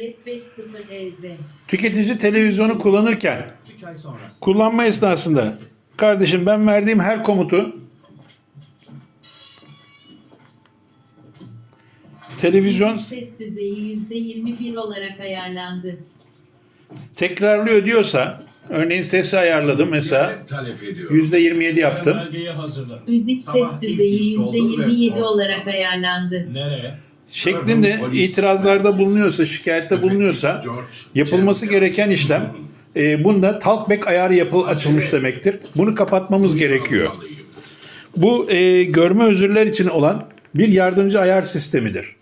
50 EZ. Tüketici televizyonu kullanırken 3 ay sonra. kullanma esnasında kardeşim ben verdiğim her komutu televizyon Ses düzeyi %21 olarak ayarlandı. tekrarlıyor diyorsa örneğin sesi ayarladım mesela talep ediyor. %27 yaptım. Belgeyi hazırla. Müzik Sabah ses ilk düzeyi iş doldur ve %27 post. olarak ayarlandı. Nereye? Şeklinde itirazlarda bulunuyorsa, şikayette bulunuyorsa yapılması gereken işlem e, bunda talkback ayarı yapıl açılmış demektir. Bunu kapatmamız gerekiyor. Bu e, görme özürler için olan bir yardımcı ayar sistemidir.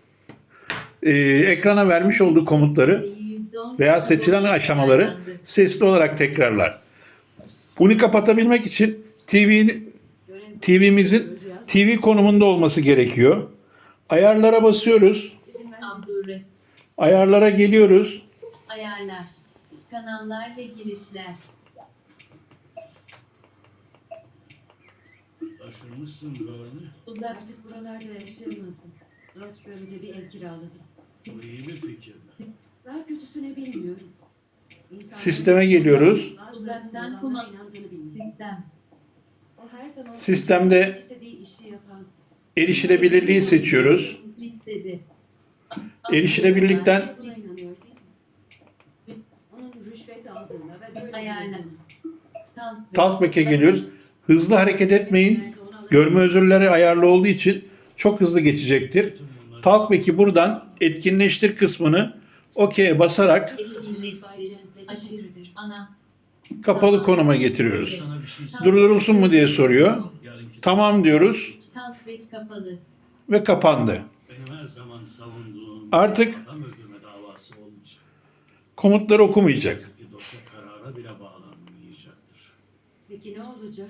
E, ekrana vermiş olduğu komutları %18 veya seçilen aşamaları sesli olarak tekrarlar. Bunu kapatabilmek için TV'nin TV'mizin TV konumunda olması gerekiyor. Ayarlara basıyoruz. Ayarlara geliyoruz. Ayarlar. Kanallar ve girişler. Şaşırmışsın böyle. Uzak Artık buralarda yaşayamazdım. Roxbury'de bir ev kiraladım. Bu iyi bir fikir. Daha kötüsünü bilmiyorum. İnsanların Sisteme geliyoruz. Uzaktan yalanlara kuma- inandığını bilmiyorum. sistem. O her zaman Sistemde istediği işi yapan. Erişilebilirliği seçiyoruz. Listede. Erişilebilirlikten. Talkback'e geliyoruz. Hızlı hareket etmeyin. Görme özürleri ayarlı olduğu için çok hızlı geçecektir. Talkback'i buradan etkinleştir kısmını OK'ye basarak kapalı konuma getiriyoruz. Durdurulsun mu diye soruyor. Tamam diyoruz Talkback kapalı. ve kapandı. benim her zaman savunduğum Artık adam öldürme davası olmayacak. komutları okumayacak. Ki dosya karara bile bağlanmayacaktır. Peki ne olacak?